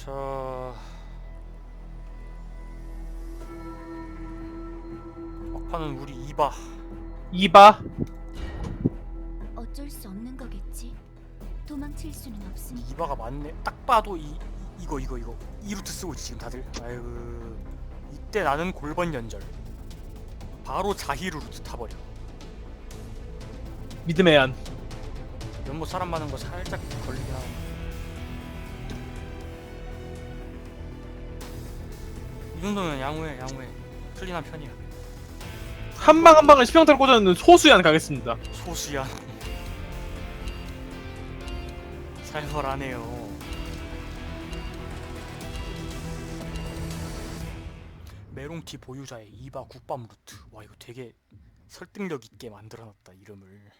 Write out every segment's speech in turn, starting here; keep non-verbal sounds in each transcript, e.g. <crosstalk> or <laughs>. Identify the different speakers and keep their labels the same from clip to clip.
Speaker 1: 자 막판은 우리 이바
Speaker 2: 이바
Speaker 3: 어쩔 수 없는 거겠지. 도망칠 수는 없으니.
Speaker 1: 이바가 맞네. 딱 봐도 이 이거 이거 이거. 이 루트 쓰고 있지 지금 다들. 아유 이때 나는 골번 연절. 바로 자히루 루트 타버려.
Speaker 2: 믿음의 안
Speaker 1: 연못 사람 많은 거 살짝 걸리긴 하는데 이 정도면 양호해 양호해. 클린한 편이야.
Speaker 2: 한 방 한 방을 시평타를 꽂아놓는 소수얀 가겠습니다.
Speaker 1: 소수야 살벌하네요. 메롱티 보유자의 이바 국밥 루트. 와 이거 되게 설득력 있게 만들어놨다 이름을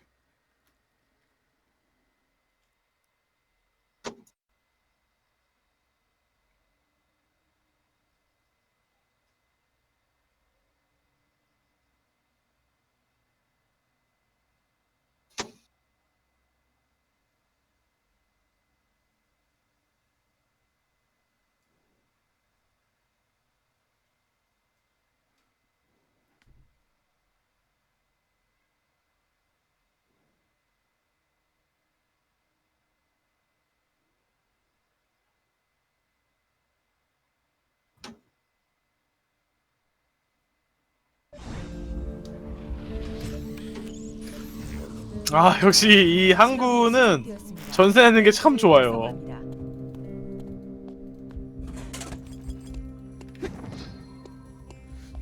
Speaker 2: 아 역시 이 항구는 전세 내는 게 참 좋아요.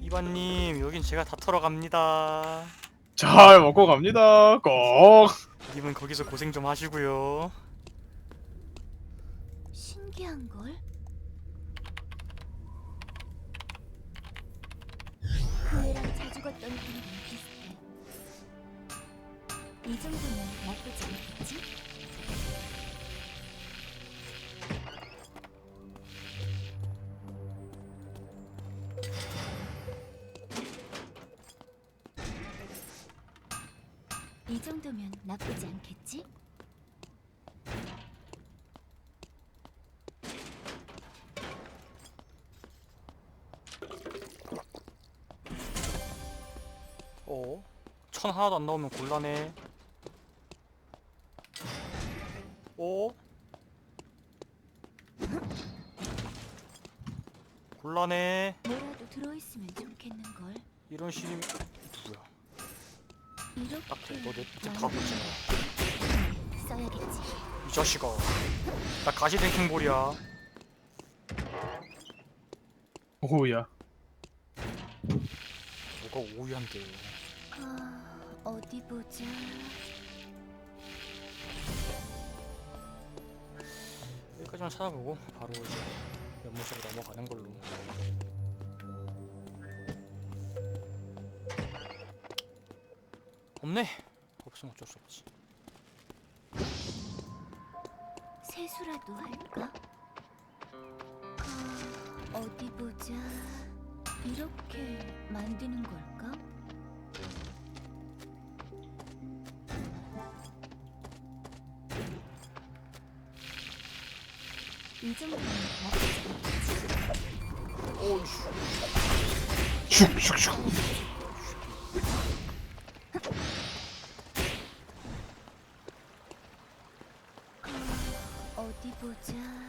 Speaker 1: 이바님 여긴 제가 다 털어갑니다.
Speaker 2: 잘 먹고 갑니다. 꼭.
Speaker 1: 님은 거기서 고생 좀 하시고요.
Speaker 3: 신기한 걸. 이 정도면 나쁘지 않겠지? 이 정도면 나쁘지 않겠지?
Speaker 1: 어? 천 하나도 안 나오면 곤란해 어? 곤란해
Speaker 3: 뭐라도 들어있으면 좋겠는 걸.
Speaker 1: 이런 시림 누구야?
Speaker 3: 이렇게
Speaker 1: 딱해 너내 밑에 다 보잖아
Speaker 3: 써야겠지.
Speaker 1: 이 자식아. 나 가시랭킹볼이야.
Speaker 2: 오우야.
Speaker 1: 뭐가 오유한데.
Speaker 3: 아, 어디 보자.
Speaker 1: 여기까지만 찾아보고 바로 이제 연못으로 넘어가는 걸로 없네 없으면 어쩔 수 없지
Speaker 3: 세수라도 할까? 아, 어디 보자. 이렇게 만드는 걸까?
Speaker 2: 슉슉슉
Speaker 3: 어디 보자.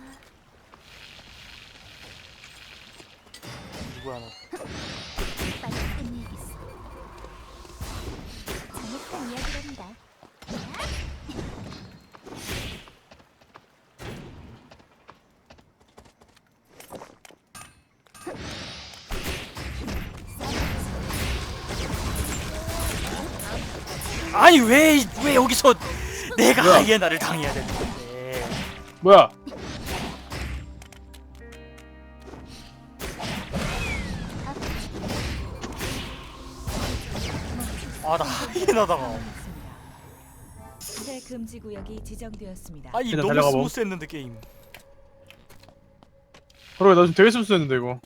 Speaker 1: 아니 왜 왜 여기서 내가
Speaker 2: 뭐야?
Speaker 1: 하이에나를 당해야 되는데
Speaker 2: 뭐야
Speaker 1: 아 나 하이에나다가
Speaker 4: 새 금지 구역이 지정되었습니다.
Speaker 1: 아니
Speaker 2: 일단
Speaker 1: 너무
Speaker 2: 달려가 봐.
Speaker 1: 스무스했는데 게임
Speaker 2: 그러게 나 지금 되게 씁쓸했는데 이거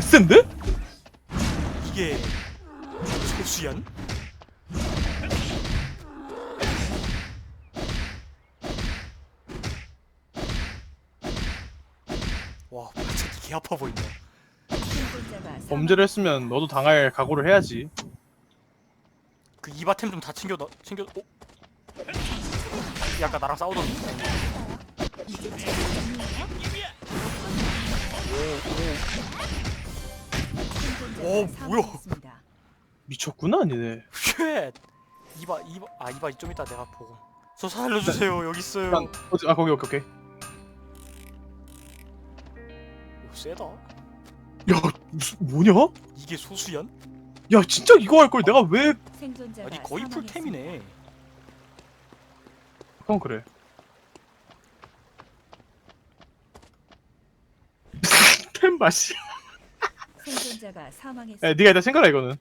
Speaker 2: 개센데?
Speaker 1: 이게 소수연? 와 갑자기 개 아파 보인다
Speaker 2: 범죄를 했으면 너도 당할 각오를 해야지.
Speaker 1: 그 이바템 좀 다 챙겨 너 챙겨 어? 약간 나랑
Speaker 3: 이제 제 정리해요?
Speaker 1: 오,
Speaker 4: 생존자가
Speaker 1: 뭐야?
Speaker 4: 사망했습니다.
Speaker 2: 미쳤구나 니네.
Speaker 1: 쉣 이바 이바 아 이바 좀 이따 내가 보고 저 살려주세요 여기 있어요
Speaker 2: 일단 어디 아 거기 오케이 오케이.
Speaker 1: 이거 세다
Speaker 2: 야 무슨 뭐냐?
Speaker 1: 이게 소수연?
Speaker 2: 야 진짜 이거 할 걸 내가 왜?
Speaker 4: 생존자가
Speaker 1: 아니 거의
Speaker 4: 사망했습니다.
Speaker 1: 풀템이네
Speaker 2: 그건 그래. <laughs> 템 맛이.
Speaker 4: 생존자가 사망했습니다.
Speaker 2: 야 네가 일단 생각해 이거는.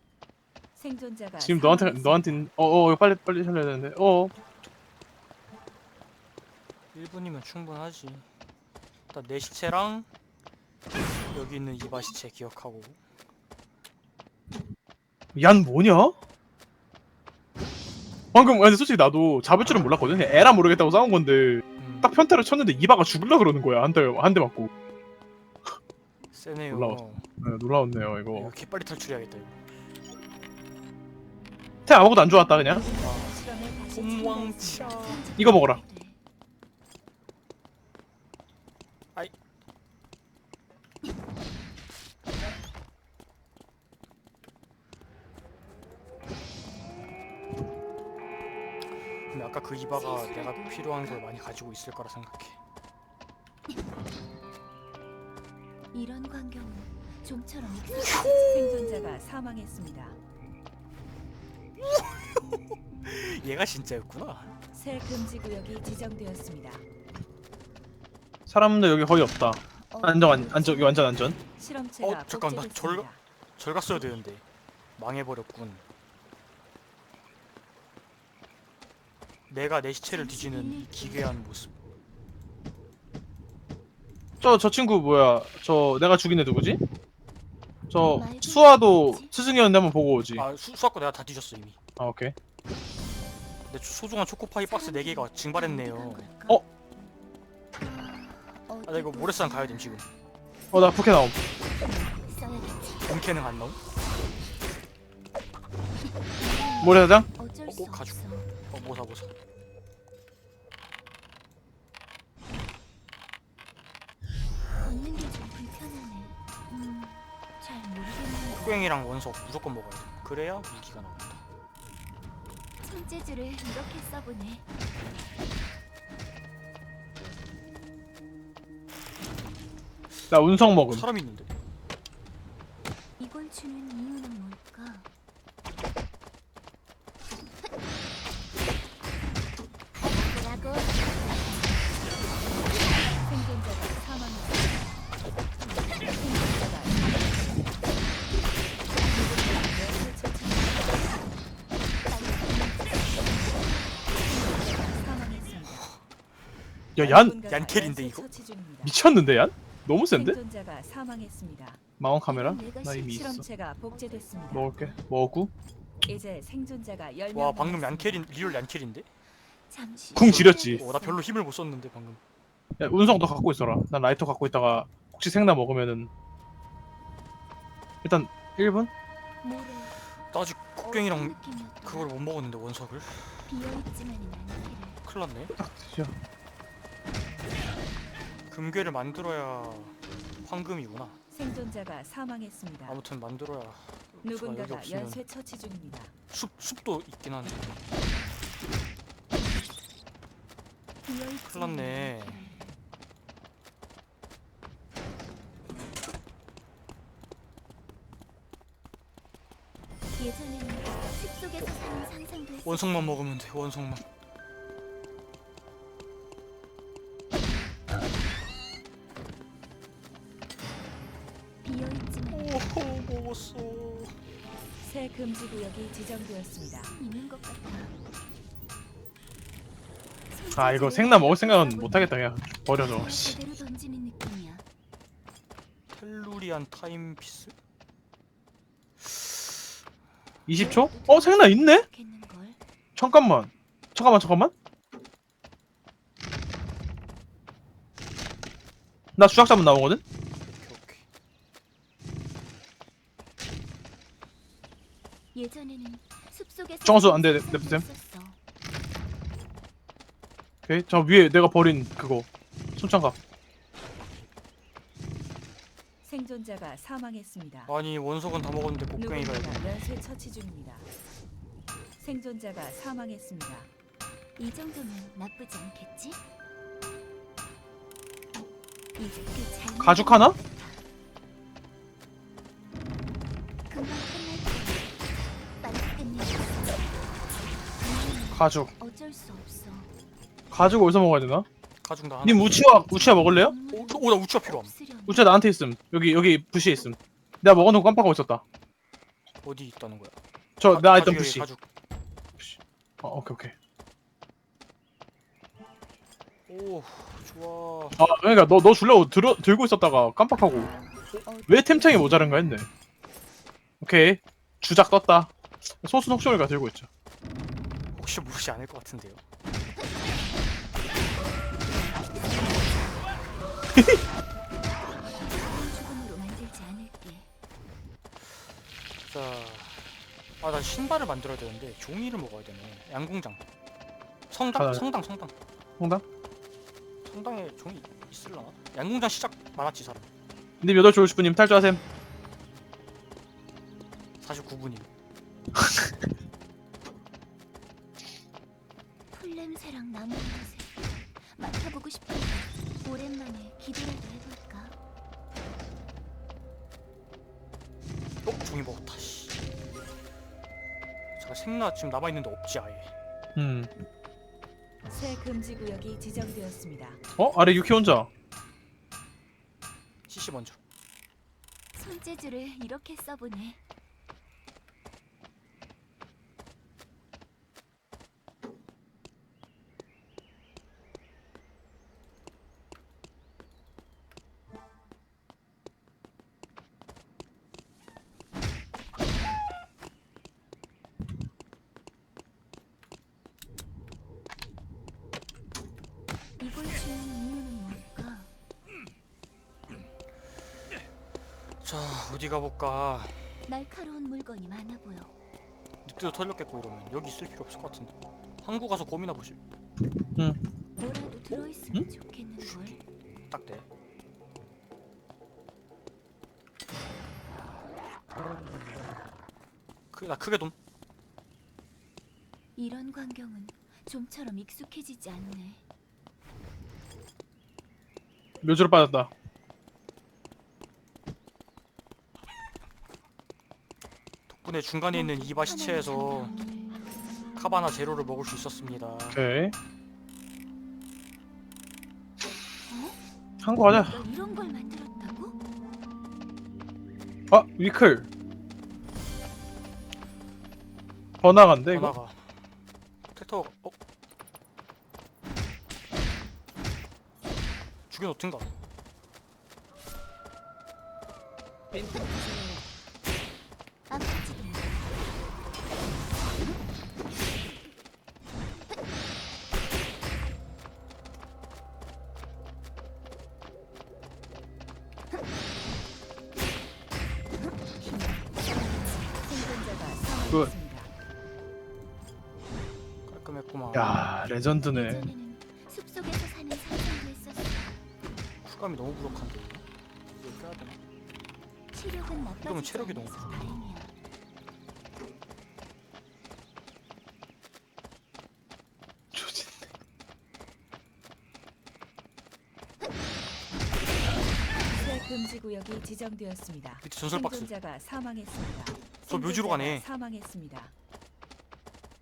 Speaker 4: 생존자가
Speaker 2: 지금 너한테
Speaker 4: 사망했습니다.
Speaker 2: 너한테 어어 이거 빨리 빨리 살려야 되는데. 어.
Speaker 1: 1분이면 충분하지 일단 내 시체랑 여기 있는 이바 시체 기억하고
Speaker 2: 얀 뭐냐? 방금 근데 솔직히 나도 잡을 줄은 몰랐거든. 그냥 에라 모르겠다고 싸운 건데
Speaker 1: 음,
Speaker 2: 딱 편타를 쳤는데 이바가 죽을라 그러는 거야 한 대 한 대 맞고.
Speaker 1: 세네요
Speaker 2: 올라왔어. 네, 놀라웠네요
Speaker 1: 이거
Speaker 2: 이거.
Speaker 1: 개빨리 탈출해야겠다 이거
Speaker 2: 템 아무것도 안 좋았다 그냥.
Speaker 4: 참가했습니다.
Speaker 2: 이거 먹어라.
Speaker 1: 근데 아까 그 이바가 내가 필요한 걸 많이 가지고 있을 거라 생각해
Speaker 3: 이런 광경은 좀처럼 <laughs>
Speaker 4: 생존자가 사망했습니다. <laughs>
Speaker 1: 얘가 진짜였구나
Speaker 4: 새 금지 구역이 지정되었습니다.
Speaker 2: 사람들 여기 거의 없다. 안정 안 안정 여기 완전 안전.
Speaker 4: 실험체가
Speaker 1: 어, 잠깐, 나 절-
Speaker 4: 복제됐습니다.
Speaker 1: 절 갔어야 되는데 망해버렸군 내가 내 시체를 뒤지는 이 기괴한 모습
Speaker 2: 저 저 친구 뭐야? 저 내가 죽인 애 누구지? 저 수아도 스승이었는데 한번 보고 오지. 아,
Speaker 1: 아 수, 수학과 내가 다 뒤졌어 이미
Speaker 2: 오케이.
Speaker 1: 내 소중한 초코파이 박스 4개가 증발했네요
Speaker 2: 어?
Speaker 1: 아 나 이거 모래산 가야 됨 지금
Speaker 2: 어 나 부캐 나옴.
Speaker 1: 본캐는 안 나옴?
Speaker 2: 모래사장?
Speaker 3: 어,
Speaker 1: 가지고.
Speaker 3: 없어.
Speaker 1: 어 뭐사 뭐사 흑괭이랑 원석 무조건 먹어야 돼 그래야 무기가 나온다
Speaker 3: 손재주를 이렇게 써보네.
Speaker 2: 나 운석 먹음.
Speaker 1: 사람이 있는데
Speaker 3: 이걸 주는 이유는 뭘까?
Speaker 2: 야 얀
Speaker 1: 얀켈인데,
Speaker 4: 연쇄
Speaker 1: 이거?
Speaker 2: 미쳤는데 얀? 너무 센데?
Speaker 4: 생존자가 사망했습니다.
Speaker 2: 망원 카메라? 나 이미 있어.
Speaker 4: 실험체가 복제됐습니다.
Speaker 2: 먹을게. 먹고.
Speaker 4: 이제 생존자가 10명
Speaker 1: 와 방금
Speaker 4: 남았습니다.
Speaker 1: 얀켈인 리얼 얀켈인데?
Speaker 3: 잠시.
Speaker 2: 궁 지렸지.
Speaker 1: 어나 별로 힘을 못 썼는데 방금
Speaker 2: 야 운석 너 갖고 있어라. 난 라이터 갖고 있다가 혹시 생나 먹으면은 일단 1분?
Speaker 3: 모래.
Speaker 1: 나 아직
Speaker 3: 느낌이었더라?
Speaker 1: 그걸 못 먹었는데 원석을. 큰일 났네
Speaker 2: 딱 드셔.
Speaker 1: 금괴를 만들어야 황금이구나
Speaker 4: 생존자가 사망했습니다.
Speaker 1: 아무튼 만들어야 여기
Speaker 4: 누군가가
Speaker 1: 없으면
Speaker 4: 연쇄 처치 중입니다.
Speaker 1: 숲, 숲도 있긴
Speaker 3: 비어있지만은
Speaker 1: 큰일 났네
Speaker 3: 않기를. 예전에는 숲 속에서 사는 상상도 했어.
Speaker 1: 원석만 먹으면 돼
Speaker 3: 비어있지만
Speaker 4: 금지 구역이 지정되었습니다.
Speaker 3: 있는 것 같아.
Speaker 2: 아 이거 생나 먹을 생각은 못 하겠다 그냥 버려줘. 씨.
Speaker 3: 제대로 던지는 느낌이야.
Speaker 1: 텔루리 템포리안 타임피스?
Speaker 2: 20초? 어 생나 있네? 잠깐만 잠깐만 잠깐만 나 주작 잡으면 나오거든?
Speaker 1: 오케이 오케이
Speaker 3: 예전에는 숲속에서
Speaker 2: 정수, 안 돼,
Speaker 3: 사는
Speaker 2: 냅두셈.
Speaker 3: 있었어.
Speaker 2: 오케이 저 위에 내가 버린 그거 손장갑
Speaker 4: 생존자가 사망했습니다.
Speaker 1: 아니 원석은 다 먹었는데 곡괭이가
Speaker 4: 누군가가 연쇄 처치 중입니다. 생존자가 사망했습니다.
Speaker 3: 이 정도면 나쁘지 않겠지? 이제 그잘
Speaker 2: 가죽 하나? 가죽.
Speaker 3: 어쩔 수 없어.
Speaker 2: 가죽 어디서 먹어야 되나?
Speaker 1: 가죽 나 하나
Speaker 2: 님 우치와 우치와 먹을래요?
Speaker 1: 오, 나 우추가 필요함.
Speaker 3: 없으려니.
Speaker 2: 우치와 나한테 있음. 여기 여기 부시에 있음. 내가 먹어놓고 깜빡하고 있었다.
Speaker 1: 어디 있다는 거야?
Speaker 2: 저
Speaker 1: 가-
Speaker 2: 나 있던
Speaker 1: 가죽이
Speaker 2: 부시.
Speaker 1: 가죽.
Speaker 2: 어 오케이 오케이.
Speaker 1: 오 좋아.
Speaker 2: 아 그러니까 너너 주려고 들어, 들고 있었다가 깜빡하고. 왜 템창이 모자란가 했네. 오케이. 주작 떴다. 소수 혹시모르니까 들고 있죠
Speaker 1: 혹시 모르지 않을 것 같은데요
Speaker 3: 죽음으로 만들지 않을게.
Speaker 1: 자아 나 신발을 만들어야 되는데 종이를 먹어야 되네 양궁장 성당
Speaker 2: 가자.
Speaker 1: 성당 성당
Speaker 2: 홍당?
Speaker 1: 성당에 종이 있을라나 양궁장 시작 많았지 사람
Speaker 2: 님 8시 50분님 탈주하셈
Speaker 1: 49분임 <laughs>
Speaker 3: 풀 냄새랑 나무 냄새 맡아보고 싶은데 오랜만에 기대라도 해볼까?
Speaker 1: 어? 종이 먹었다 씨 제가 생나 지금 남아있는데 없지 아예
Speaker 2: 음.
Speaker 4: 새 금지 구역이 지정되었습니다.
Speaker 2: 어? 아래 유키 혼자
Speaker 1: CC 먼저
Speaker 3: 손재주를 이렇게 써보네.
Speaker 1: 어디 가볼까?
Speaker 3: 날카로운 물건이 많아 보여.
Speaker 1: 늑대도 털렸겠고 이러면 여기 있을 필요 없을 것 같은데. 항구 가서 고민해 보실
Speaker 3: 뭐라도 들어있으면 좋겠는 걸.
Speaker 1: 딱 돼. 크 나 크게 돈
Speaker 3: 이런 광경은 좀처럼 익숙해지지 않네.
Speaker 2: 묘지로 빠졌다
Speaker 1: 덕분에 중간에 있는 이바 시체에서 카바나 제로를 먹을 수 있었습니다.
Speaker 2: 오케이. 한거 가자.
Speaker 3: 너 이런 걸 만들었다고?
Speaker 2: 아 위클. 번화가인데 이거?
Speaker 1: 전화가. 텍터 어? 죽여놓든가.
Speaker 3: 아프
Speaker 2: 레전드네
Speaker 3: 예전에는 숲속에서 사는.
Speaker 1: 쿨감이 너무 부족한데 이거 이거 껴야 되나?
Speaker 3: 체력은 나빠지지
Speaker 1: 그러면 체력이 너무
Speaker 3: 않아서 다행이야.
Speaker 2: 조진
Speaker 4: 새 금지 구역이 지정되었습니다.
Speaker 1: 밑에 전설 박스
Speaker 4: 생존자가 사망했습니다.
Speaker 1: 저 묘지로
Speaker 4: 생존자가
Speaker 1: 가네.
Speaker 4: 사망했습니다.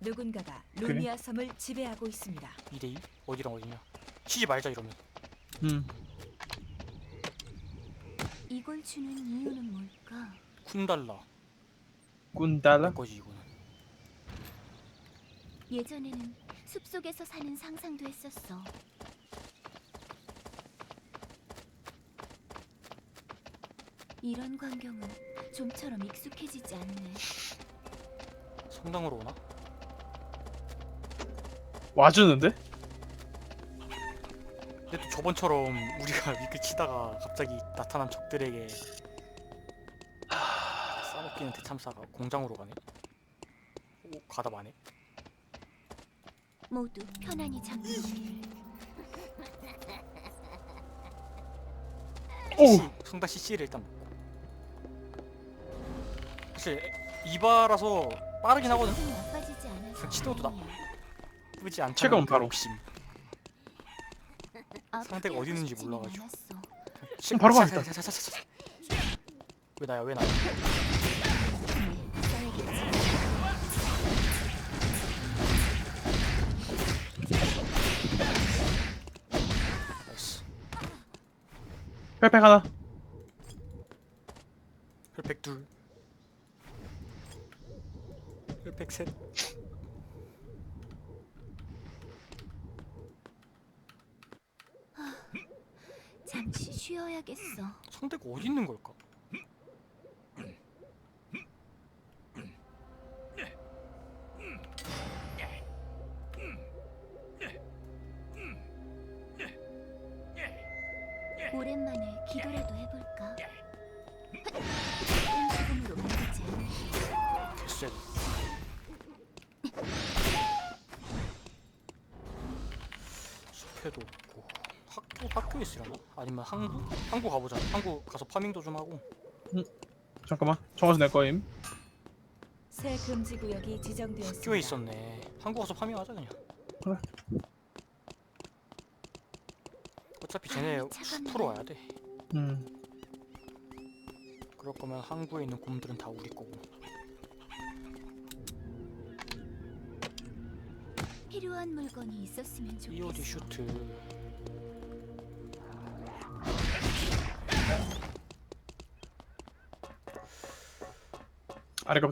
Speaker 4: 누군가가 루미아 섬을 지배하고 있습니다.
Speaker 1: 2대2 어디랑 어디냐 치지 말자 이러면
Speaker 2: 음
Speaker 3: 이걸 주는 이유는 뭘까?
Speaker 1: 쿤달라
Speaker 2: 꾼달라
Speaker 1: 거지 이거는
Speaker 3: 예전에는 숲속에서 사는 상상도 했었어. 이런 광경은 좀처럼 익숙해지지 않네.
Speaker 1: 성당으로 오나?
Speaker 2: 와주는데?
Speaker 1: 근데 또 저번처럼 우리가 <laughs> 위크 치다가 갑자기 나타난 적들에게 싸먹기는 대참사가 공장으로 가네? 오 가다 마네
Speaker 3: 모두 편안히 잠들길.
Speaker 2: 오!
Speaker 1: 성당 CC를 일단 먹고 사실 이바라서 빠르긴 하거든
Speaker 3: 기분이 나빠지지 않아서
Speaker 1: 그 치도도 나-
Speaker 3: 다행이야.
Speaker 1: 않다는
Speaker 2: 체감은
Speaker 1: 그
Speaker 2: 바로.
Speaker 1: 욕심
Speaker 3: 하고 <laughs>
Speaker 1: 어디 있는지 몰라가지고. 시-
Speaker 2: 바로
Speaker 1: 사- 왜 나야 왜 나야?
Speaker 2: 펠팩 하나.
Speaker 1: 혈팩 둘. 혈팩 셋
Speaker 3: 잠시 쉬어야겠어.
Speaker 1: 상대가 어디 있는 걸까?
Speaker 3: 오랜만에 기도라도 해볼까? 끈질음으로 만들지 않을게.
Speaker 1: 개쎄 숲에도 학교 학교에 있으려나? 아니면 항구? 항구 가보자 항구 가서 파밍도 좀 하고
Speaker 2: 잠깐만. 정화수 낼 거임.
Speaker 4: 새 금지 구역이 지정되었습니다.
Speaker 1: 학교에 있었네 항구 가서 파밍하자 그냥
Speaker 2: 그래.
Speaker 1: 어차피 쟤네
Speaker 3: 차갑네.
Speaker 1: 숲으로 와야 돼
Speaker 2: 음.
Speaker 1: 그럴 거면 항구에 있는 곰들은 다 우리 거고
Speaker 3: 필요한 물건이 있었으면 좋겠어.
Speaker 1: EOD 슈트
Speaker 3: 할까?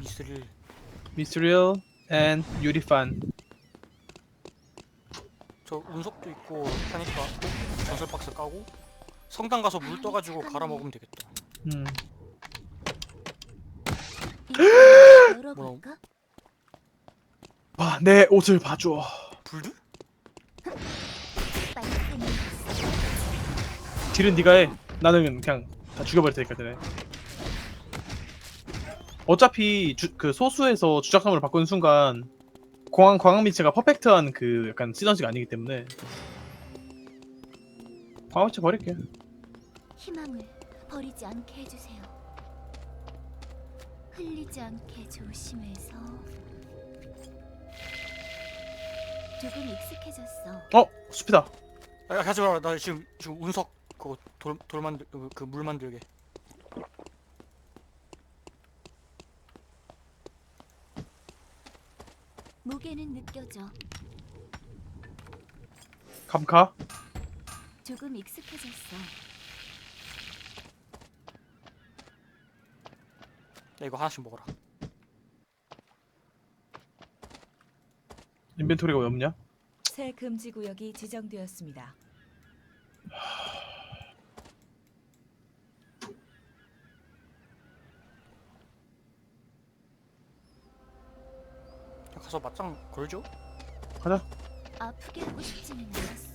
Speaker 1: 미스릴
Speaker 2: 미스릴 앤 유리판.
Speaker 1: 저 운석도 있고 하니까 전설 박스 까고 성당 가서 물 떠가지고 갈아 먹으면 되겠다
Speaker 2: 음. <gasps>
Speaker 3: 열어볼까?
Speaker 2: 봐, 내 옷을 봐줘.
Speaker 1: 불드?
Speaker 2: 딜은 네가 해. 나는 그냥 다 죽여버릴 테니까 되네. 어차피 주, 그 소수에서 주작성을 바꾸는 순간 공항 광학 미체가 퍼펙트한 그 약간 시너지가 아니기 때문에 광학 미체 버릴게.
Speaker 3: 희망을 버리지 않게 해주세요. 흘리지 않게 조심해서. 조금 익숙해졌어.
Speaker 2: 어 숲이다.
Speaker 1: 아 하지 마라 나 지금 지금 운석 그거 돌, 돌 만들 그 물 만들게
Speaker 3: 무게는 느껴져.
Speaker 2: 감카.
Speaker 3: 조금 익숙해졌어.
Speaker 1: 야 이거 하나씩 먹어라
Speaker 2: 인벤토리가 왜 없냐?
Speaker 4: 새 금지 구역이 지정되었습니다.
Speaker 1: 야, 가서 맞짱 걸죠?
Speaker 2: 가자.
Speaker 3: 아프게 하고 싶지는 않았어.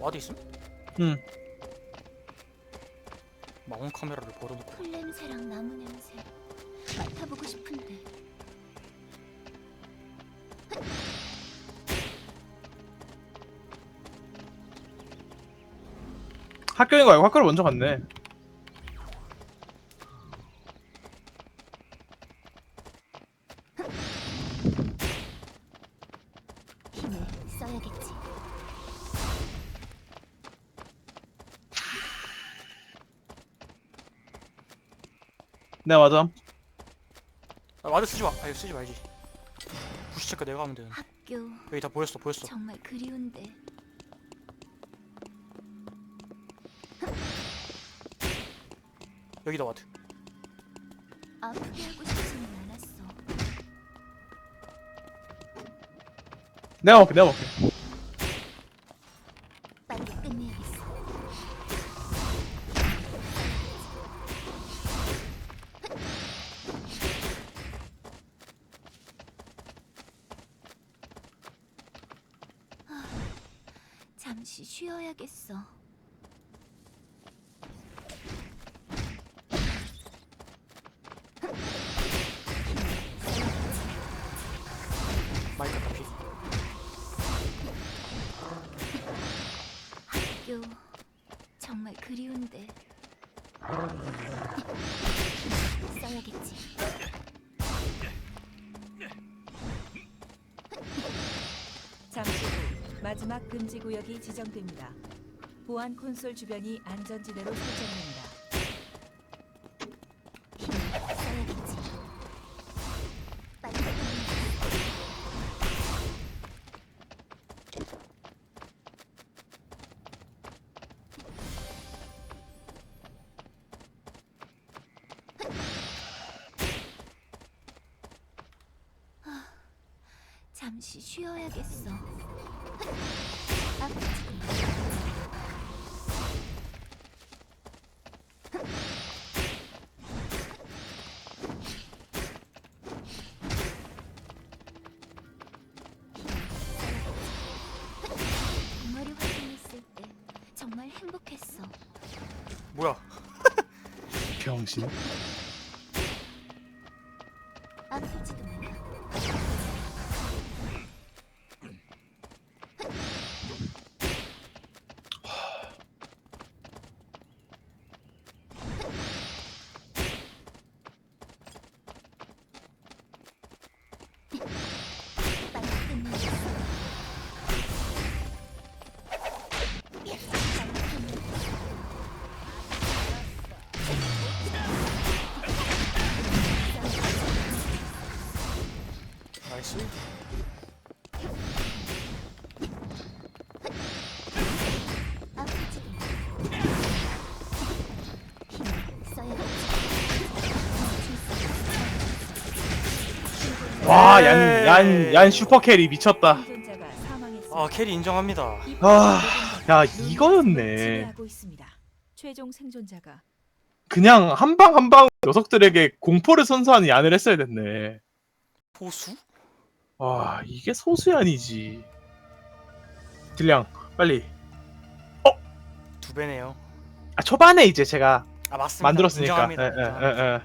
Speaker 1: 와드 있음?
Speaker 2: 응.
Speaker 1: 망원 카메라를 걸어놓고
Speaker 3: 풀 냄새랑 나무 냄새 맡아보고 싶은데
Speaker 2: 학교인 거 알고 학교를 먼저 갔네.
Speaker 3: 힘을 써야겠지.
Speaker 2: 네 맞아.
Speaker 1: 아, 와드 쓰지 마 아니 쓰지 말지 부시 체크 내가 하면 되는
Speaker 3: 학교
Speaker 1: 여기 다 보였어 보였어
Speaker 3: 정말 그리운데
Speaker 1: 여기다 와드
Speaker 2: 내가 먹게 내가 먹게.
Speaker 3: 잠시
Speaker 4: 후 마지막 금지 구역이 지정됩니다. 보안 콘솔 주변이 안전지대로 설정됩니다.
Speaker 2: 병신
Speaker 3: 아
Speaker 1: 나이스.
Speaker 3: 아프지도 몰라. 써야겠지.
Speaker 2: 와얀 얀 얀 슈퍼 캐리 미쳤다
Speaker 4: 생존자가 사망했습니다.
Speaker 1: 아 캐리 인정합니다.
Speaker 4: 이
Speaker 2: 아, 야, 이거였네.
Speaker 4: 지배하고 있습니다. 최종 생존자가
Speaker 2: 그냥 한 방 한 방 녀석들에게 공포를 선사하는 얀을 했어야 됐네
Speaker 1: 포수?
Speaker 2: 와 이게 소수이 아니지 딜량 빨리
Speaker 1: 두 배네요.
Speaker 2: 아 초반에 이제 제가
Speaker 1: 아 맞습니다.
Speaker 2: 만들었으니까
Speaker 1: 인정합니다.
Speaker 2: 예, 예, 예, 예.